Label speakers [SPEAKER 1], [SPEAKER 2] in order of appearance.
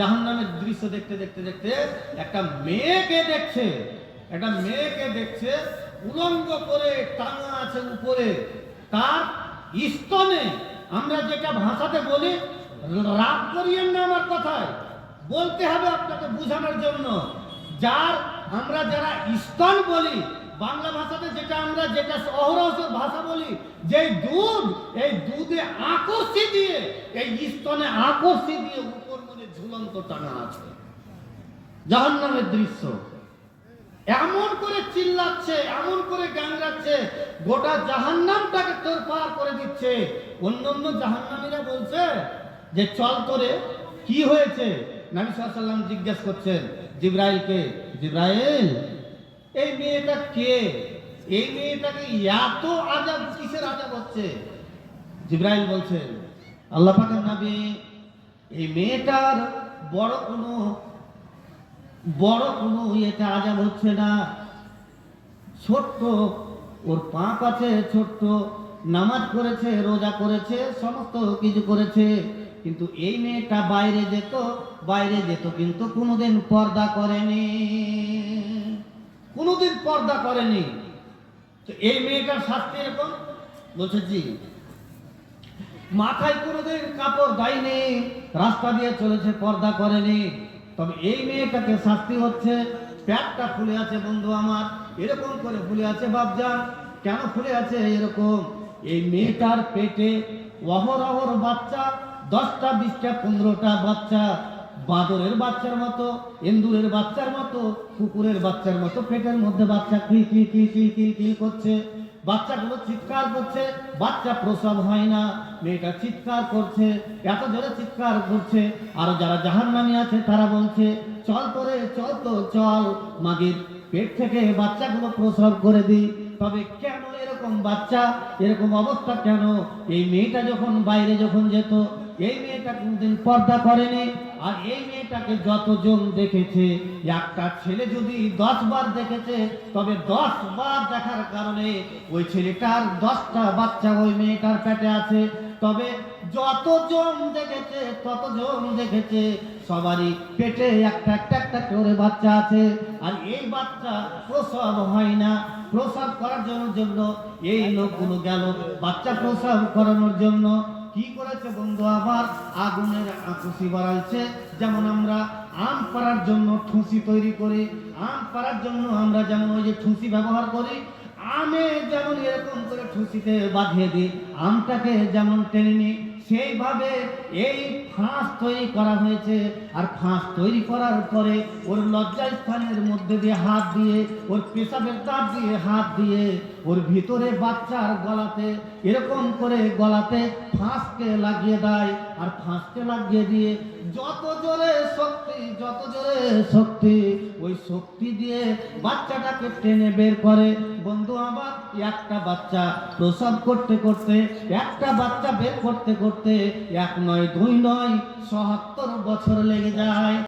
[SPEAKER 1] জাহান্নামের দৃশ্য দেখতে দেখতে দেখতে একটা মেয়েকে দেখছে। একটা মেয়েকে দেখছে, উলঙ্গ করে টাঙা আছে উপরে। তার স্তনে, আমরা যেটা ভাষাতে বলি, রাগ করিয়েন না আমার কথায়। বলতে হবে আপনাকে বোঝানোর জন্য। যার আমরা যারা স্তন বলি, বাংলা ভাষাতে যেটা আমরা যেটা অহরহ ভাষা বলি যে দুধ, এই দুধে আকর্ষি দিয়ে, এই স্তনে আকর্ষি দিয়ে উপর ঝুলন্ত টানা আছে। জাহান্নামের দৃশ্য। এমন করে চিল্লাচ্ছে, এমন করে গাঙ্গাচ্ছে গোটা জাহান্নামটাকে তোর পার করে দিচ্ছে। অন্য অন্য জাহান্নামীরা বলছে যে, চল তোরে কি হয়েছে? নবী সাল্লাম জিজ্ঞেস করছেন, জিব্রাইলকে, জিব্রাইল, এই মেয়েটা কে? এই মেয়েটাকে এত আজাব কিসের আজাব হচ্ছে? জিব্রাইল বলছেন, আল্লাহ পাকের নবী এই মেয়েটার বড় কোনো বড় কোনো ইয়েতে আজাব হচ্ছে না। ছোট্ট, ওর পাপ আছে, ছোট্ট, নামাজ করেছে রোজা করেছে, সমস্ত কিছু করেছে, কিন্তু এই মেয়েটা বাইরে যেত বাইরে যেত, কিন্তু কোনোদিন পর্দা করেনি। কোনোদিন পর্দা করেনি। তো এই মেয়েটার শাস্তি এরকম? বলছে, জি। মাথায় কোনোদিন কাপড় দেয়নি, রাস্তা দিয়ে চলেছে, পর্দা করেনি। তবে এই মেয়েটাকে শাস্তি হচ্ছে। প্যাটটা ফুলে আছে, বন্ধু আমার। এরকম করে ফুলে আছে, বাপজান। কেন ফুলে আছে এরকম? এই মেয়েটার পেটে অহর অহর বাচ্চা, দশটা, বিশটা, পনেরোটা বাচ্চা। বাদরের বাচ্চার মতো, এন্দুরের বাচ্চার মতো, কুকুরের বাচ্চার মতো পেটের মধ্যে বাচ্চা কিল কিল কিল কিল কিল কিল করছে। বাচ্চাগুলো চিৎকার করছে, বাচ্চা প্রসব হয় না, মেয়েটা চিৎকার করছে, এত জোরে চিৎকার করছে, আর যারা জাহান্নামী আছে তারা বলছে, চল করে চল তো, চল, মাগির পেট থেকে বাচ্চাগুলো প্রসব করে দিই। তবে কেন এরকম বাচ্চা, এরকম অবস্থা কেন? এই মেয়েটা যখন বাইরে যখন যেত, এই মেয়েটা কোনদিন পর্দা করেনি আর এই মেয়েটাকে যতজন দেখেছে, একটা ছেলে যদি দশ বার দেখেছে, তবে দশ বার দেখার কারণে ওই ছেলেটার দশটা বাচ্চা ওই মেয়েটার পেটে আছে। তবে যতজন দেখেছে, ততজন দেখেছে, সবারই পেটে একটা একটা একটা করে বাচ্চা আছে। আর এই বাচ্চা প্রসব হয় না। প্রসব করার জন্য এই লোকগুলো গেল বাচ্চা প্রসব করানোর জন্য। কি করেছে বন্ধু? আবার আগুনের খুশি বাড়াইছে। যেমন আমরা আম পাড়ার জন্য ঠুসি তৈরি করি, আম পাড়ার জন্য আমরা যেমন ওই যে ঠুসি ব্যবহার করি, আমে যেমন এরকম করে ঠুসিতে বাঁধিয়ে দিই, আমটাকে যেমন টেনে নিই সেইভাবে এই ফাঁস তৈরি করা হয়েছে। আর ফাঁস তৈরি করার পরে ওর লজ্জা স্থানের মধ্যে দিয়ে হাত দিয়ে, ওর পেশাবের তাপ দিয়ে হাত দিয়ে ওর ভিতরে বাচ্চার গলাতে এরকম করে গলাতে ফাঁসকে লাগিয়ে দেয়। আর ফাঁসকে লাগিয়ে দিয়ে যত জোরে শক্তি, যত জোরে শক্তি, ওই শক্তি দিয়ে বাচ্চাটাকে টেনে বের করে। বন্ধু আমার, একটা বাচ্চা প্রসব করতে করতে, একটা বাচ্চা বের করতে করতে করতে এক নয় দুই নয় সহাত্তর বছর লেগে যায়।